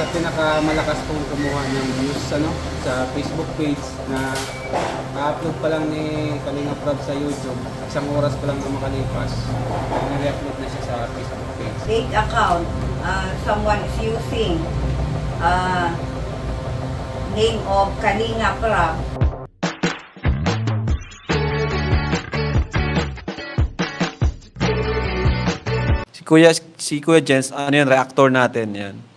Sa pinakamalakas pong kumuha ng views ano, sa Facebook page na upload pa lang ni Kalinga Prab sa YouTube, isang oras pa lang na makalipas, nire-upload na siya sa Facebook page. fake account, uh, someone is using uh, name of Kalinga Prab. Si Kuya, si Kuya Jens, ano yan, reactor natin yan.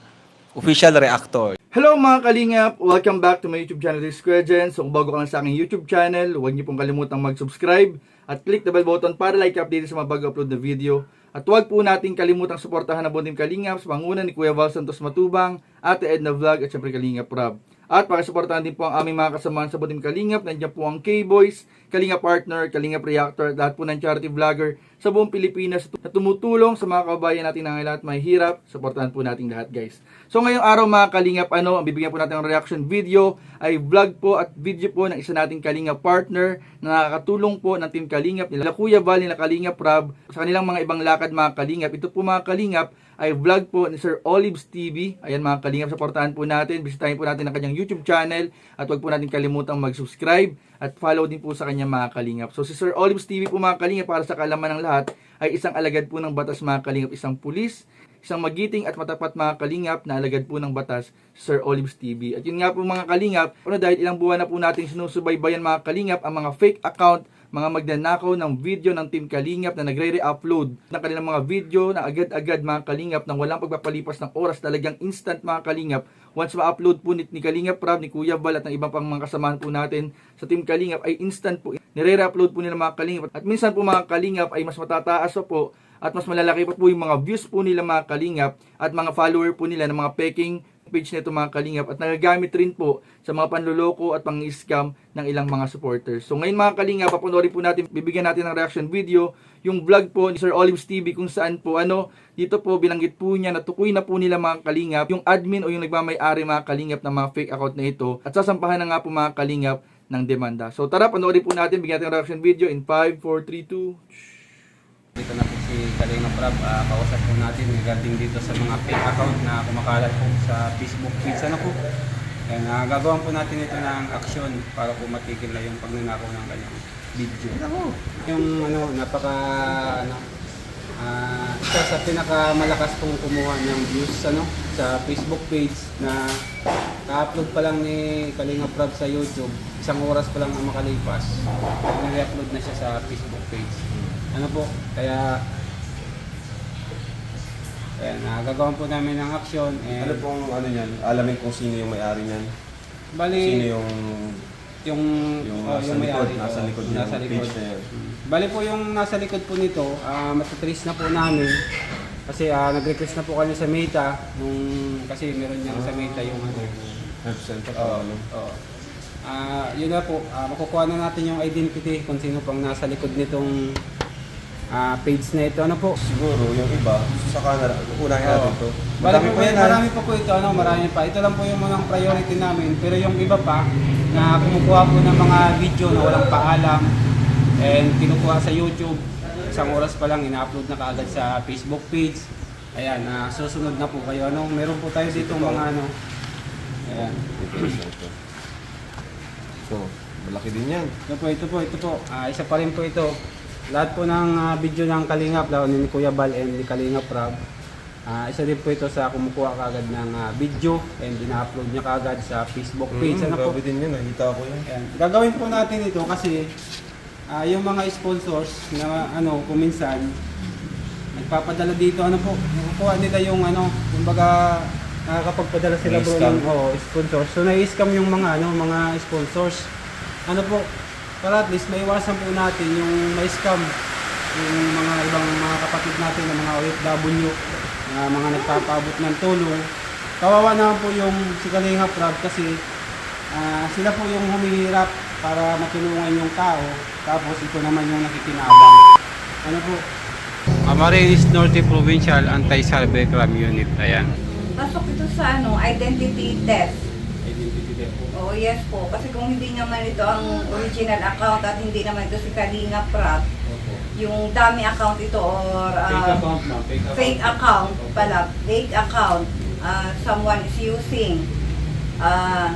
Official reactor. Hello mga kalingap! Welcome back to my YouTube channel, this Jen. So kung bago ka lang sa aking YouTube channel, huwag niyo pong kalimutang mag-subscribe at click the bell button para like update sa mga bago-upload na video. At huwag po nating kalimutang suportahan ang Buntim Kalingap sa pangunan ni Kuya Val Santos Matubang, Ate Edna Vlog at syempre Kalingap Rob. At pakisuportahan din po ang aming mga kasamahan sa Buntim Kalingap. Nandiyan po ang K-Boys, Kalingap Partner, Kalingap Reactor at lahat po ng charity vlogger sa buong Pilipinas na tumutulong sa mga kabayan natin na lahat may hirap. Suportahan po natin lahat guys. So ngayong araw mga Kalingap, ano, ang bibigyan po natin ng reaction video ay vlog po at video po ng isa nating Kalingap partner na nakakatulong po ng Team Kalingap nila Kuya Val, nila Kalingap Rob sa kanilang mga ibang lakad mga Kalingap. Ito po mga Kalingap ay vlog po ni Sir Olives TV. Ayan mga Kalingap, supportahan po natin. Bisitahin po natin ang kanyang YouTube channel at huwag po natin kalimutang mag-subscribe at follow din po sa kanyang mga Kalingap. So si Sir Olives TV po mga Kalingap para sa kaalaman ng lahat ay isang alagad po ng batas mga Kalingap, isang pulis, isang magiting at matapat mga kalingap na alagad po ng batas, Sir Olives TV. At yun nga po mga kalingap, ano dahil ilang buwan na po natin sinusubaybayan mga kalingap ang mga fake account, mga magnanakaw ng video ng Team Kalingap na nagre-re-upload ng kanilang mga video na agad-agad mga kalingap nang walang pagpapalipas ng oras talagang instant mga kalingap. Once ma-upload po ni, ni Kalingap Rob, ni Kuya Bal at ng ibang pang mga kasamahan po natin sa Team Kalingap ay instant po. Nire-upload po nila mga kalingap. At minsan po mga kalingap ay mas matataas po at mas malalaki pa po yung mga views po nila mga kalingap at mga follower po nila ng mga peking page nito mga kalingap at nagagamit rin po sa mga panluloko at pang-scam ng ilang mga supporters. So ngayon mga kalingap, papanoorin po natin, bibigyan natin ng reaction video, yung vlog po ni Sir Olives TV kung saan po ano, dito po bilanggit po niya na tukoy na po nila mga kalingap, yung admin o yung nagmamay-ari mga kalingap ng mga fake account na ito at sasampahan na nga po mga kalingap ng demanda. So tara, panoorin po natin, bigyan natin ng reaction video in 5, 4, 3, 2, Dito na po si Kalinga Prab, ah, kausap po natin regarding dito sa mga fake account na kumakalat po sa Facebook page. Ano po? And uh, gagawan po natin ito ng aksyon para po matigil na yung pagnanakaw ng kanyang video. Yung ano, napaka ano, ah, isa sa pinakamalakas pong kumuha ng views ano, sa Facebook page na ka-upload pa lang ni Kalinga Prab sa YouTube, isang oras pa lang na makalipas, nire-upload na siya sa Facebook page. Ano po, kaya Ayan, nagagawan po namin ng aksyon and Ano pong ano niyan? Alamin kung sino yung may-ari niyan. bali Sino yung yung yung oh, nasa yung likod, may-ari, nasa likod ng nasa likod. page na yun. Mm. Bali po yung nasa likod po nito, ah matatrace na po namin kasi ah, nag-request na po kami sa Meta nung kasi meron niyang sa Meta yung ano. center Oo. ano. oo. Ah, yun na po, ah, makukuha na natin yung identity kung sino pang nasa likod nitong ah, page na ito. Ano po? Siguro yung iba, saka na unahin natin to. Bali Madami po, yan. marami pa po ito, ano, marami pa. Ito lang po yung mga priority namin. Pero yung iba pa, na kumukuha po ng mga video na walang paalam and kinukuha sa YouTube, isang oras pa lang, ina-upload na kaagad sa Facebook page. Ayan, na susunod na po kayo. Ano, meron po tayo dito mga ano. Ayan. So, malaki din yan. Ito po, ito po, ito po. Ah, isa pa rin po ito. Lahat po ng ah, video ng Kalingap, lalo ni Kuya Bal and ni Kalingap Rob. Ah, isa din po ito sa kumukuha kagad ng ah, video and ina-upload niya kagad sa Facebook page. Mm, ano po? din yan, nakita ko yan. Ayan. Gagawin po natin ito kasi ah, yung mga sponsors na ano, kuminsan nagpapadala dito, ano po, nakukuha nila yung ano, kumbaga nakakapagpadala sila bro Na-scam. ng oh, sponsors. So nai-scam yung mga ano, mga sponsors. Ano po, para at least maiwasan po natin yung may scam yung mga ibang mga kapatid natin na mga OFW na mga nagpapaabot ng tulong. Kawawa naman po yung si Kalinga Prab kasi Ah, sila po yung humihirap para matulungan yung tao, tapos ito naman yung nakikinabang. Ano po? Amarilis Norte Provincial Anti-Cyber Crime Unit. Ayan. Pasok ito sa ano, identity theft. Po. Yes po, kasi kung hindi naman ito ang original account at hindi naman ito si Kalinga Prab, Opo. yung dummy account ito or Fake ah, account ma'am. Fake account. fake account pala, fake account. uh, someone is using uh,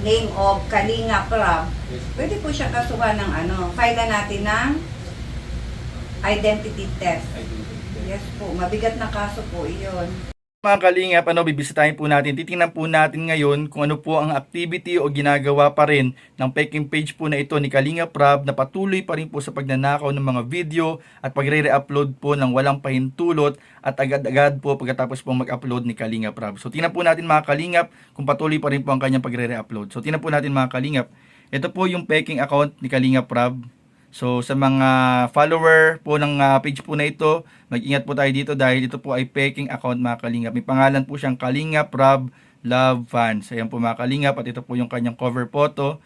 name of Kalinga Prab, Yes. pwede po siya kasuhan ng ano, file na natin ng identity theft. I think Yes po, mabigat na kaso po iyon. Mga kalingap, ano, bibisitahin po natin. Titingnan po natin ngayon kung ano po ang activity o ginagawa pa rin ng peking page po na ito ni Kalinga Prab na patuloy pa rin po sa pagnanakaw ng mga video at pagre-re-upload po ng walang pahintulot at agad-agad po pagkatapos po mag-upload ni Kalinga Prab. So tingnan po natin mga kalingap kung patuloy pa rin po ang kanyang pagre-re-upload. So tingnan po natin mga kalingap. Ito po yung peking account ni Kalinga Prab. So sa mga follower po ng ah, page po na ito, mag-ingat po tayo dito dahil ito po ay peking account mga kalingap. May pangalan po siyang Kalingap Rob Love Fans. Ayan po mga kalingap at ito po yung kanyang cover photo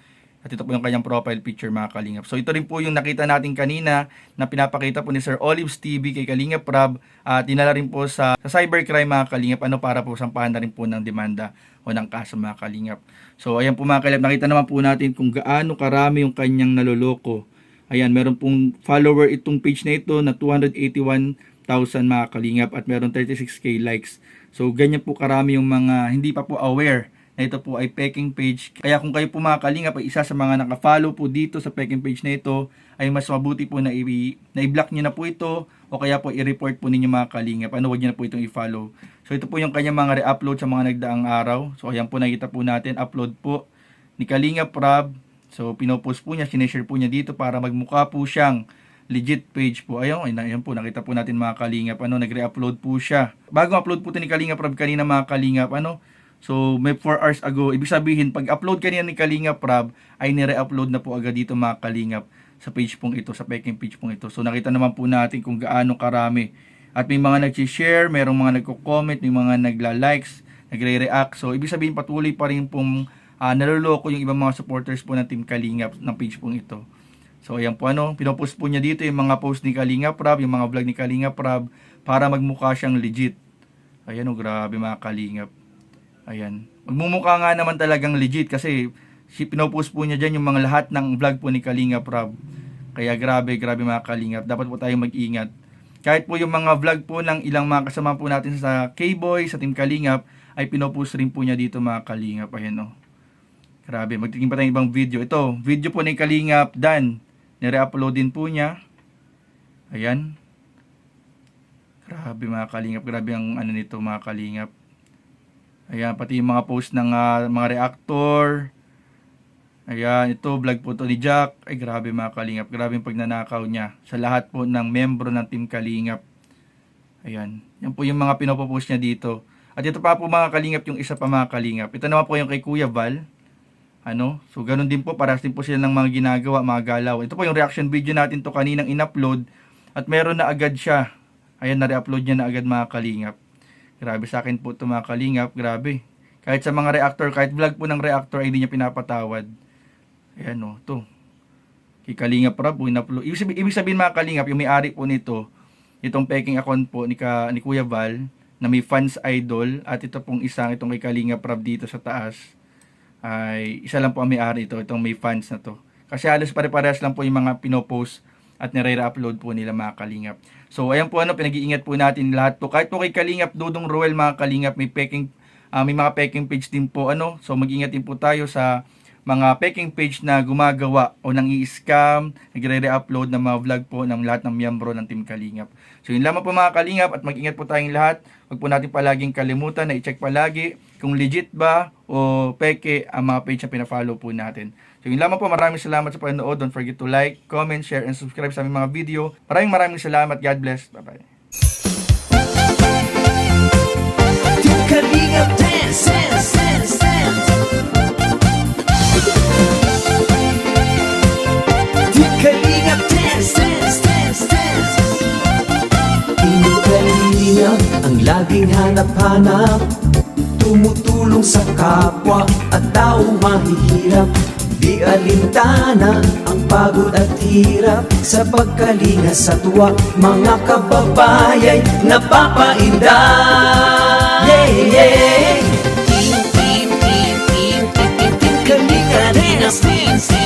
at ito po yung kanyang profile picture mga kalingap. So ito rin po yung nakita natin kanina na pinapakita po ni Sir Olives TV kay Kalingap Rob at dinala rin po sa, sa cybercrime mga kalingap ano para po sampahan na rin po ng demanda o ng kaso mga kalingap. So ayan po mga kalingap, nakita naman po natin kung gaano karami yung kanyang naloloko. Ayan, meron pong follower itong page na ito na 281,000 mga kalingap at meron 36k likes. So, ganyan po karami yung mga hindi pa po aware na ito po ay peking page. Kaya kung kayo po mga kalingap ay isa sa mga nakafollow po dito sa peking page na ito, ay mas mabuti po na, i- na i-block nyo na po ito o kaya po i-report po ninyo mga kalingap. Ano, wag nyo na po itong i-follow. So, ito po yung kanyang mga re-upload sa mga nagdaang araw. So, ayan po nakita po natin, upload po ni Kalingap Rob So, pinopost po niya, sineshare po niya dito para magmukha po siyang legit page po. Ayun, ayun po, nakita po natin mga kalingap, ano, nagre-upload po siya. Bago upload po ito ni Kalingap Rob kanina mga kalingap, ano, so may 4 hours ago, ibig sabihin, pag upload kanina ni Kalingap Rob, ay nire-upload na po agad dito mga kalingap sa page pong ito, sa peking page pong ito. So, nakita naman po natin kung gaano karami. At may mga nag-share, merong mga nagko-comment, may mga nagla-likes, nagre-react. So, ibig sabihin, patuloy pa rin pong ah, naloloko yung ibang mga supporters po ng Team Kalingap ng page pong ito. So ayan po ano, pinopost po niya dito yung mga post ni Kalingap Rob, yung mga vlog ni Kalingap Rob para magmukha siyang legit. Ayan oh, grabe mga Kalingap. Ayan. Magmumukha nga naman talagang legit kasi si pinopost po niya diyan yung mga lahat ng vlog po ni Kalingap Rob. Kaya grabe, grabe mga Kalingap. Dapat po tayong mag-ingat. Kahit po yung mga vlog po ng ilang mga kasama po natin sa K-Boy, sa Team Kalingap, ay pinopost rin po niya dito mga Kalingap. Ayan oh. Grabe, magtingin pa tayong ibang video. Ito, video po ni Kalingap Dan. Nire-upload din po niya. Ayan. Grabe mga Kalingap. Grabe ang ano nito mga Kalingap. Ayan, pati yung mga post ng ah, mga reactor. Ayan, ito, vlog po to ni Jack. Ay, grabe mga Kalingap. Grabe yung pagnanakaw niya sa lahat po ng membro ng Team Kalingap. Ayan. Yan po yung mga pinopopost niya dito. At ito pa po mga Kalingap, yung isa pa mga Kalingap. Ito naman po yung kay Kuya Val. Ano? So, ganun din po. Paras din po sila ng mga ginagawa, mga galaw. Ito po yung reaction video natin to kaninang in-upload. At meron na agad siya. Ayan, na-re-upload niya na agad mga kalingap. Grabe sa akin po ito mga kalingap. Grabe. Kahit sa mga reactor, kahit vlog po ng reactor, ay hindi niya pinapatawad. Ayan o, to. Kay Kalingap po, in-upload. Ibig sabihin, ibig sabihin mga kalingap, yung may-ari po nito, itong peking account po ni, ka, ni Kuya Val, na may fans idol, at ito pong isang, itong kay Kalingap Rob dito sa taas, ay isa lang po ang may-ari ito, itong may fans na to. Kasi halos pare-parehas lang po yung mga pinopost at nire-upload po nila mga kalingap. So ayan po ano, pinag-iingat po natin lahat po. Kahit po kay Kalingap, Dudong Roel mga kalingap, may peking, ah, may mga peking page din po ano. So mag-ingat din po tayo sa mga peking page na gumagawa o nang i-scam, nagre-re-upload ng mga vlog po ng lahat ng miyembro ng Team Kalingap. So yun lamang po mga Kalingap at mag-ingat po tayong lahat. Huwag po natin palaging kalimutan na i-check palagi kung legit ba o peke ang mga page na pina-follow po natin. So yun lamang po, maraming salamat sa panonood. Don't forget to like, comment, share, and subscribe sa aming mga video. Maraming maraming salamat. God bless. Bye-bye. Laging hanap-hanap. Tumutulong sa kapwa at tao mahihirap. Di alintana ang pagod at hirap Sa pagkalinga sa tuwa Mga kababayay napapainda Yeah, yeah Team, team, team, team, team, team, team Kalinga dance Team, team, team,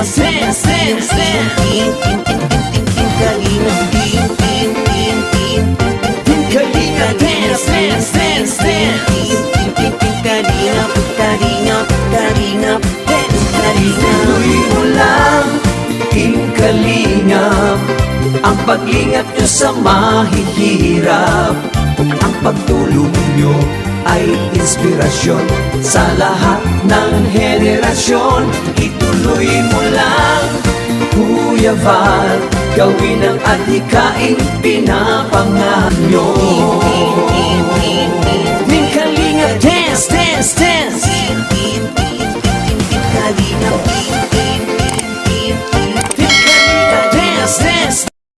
Dance, dance, dance, dance Team, team, team, team, team, team Kalingap Team, team, team, team, team Kalingap Dance, dance, Ang paglingap nyo sa mahihirap Ang pagtulong nyo ay inspirasyon Sa lahat ng henerasyon Medieval Gawin ang adhikain pinapanganyo Ning Kalinga Dance, Dance, Dance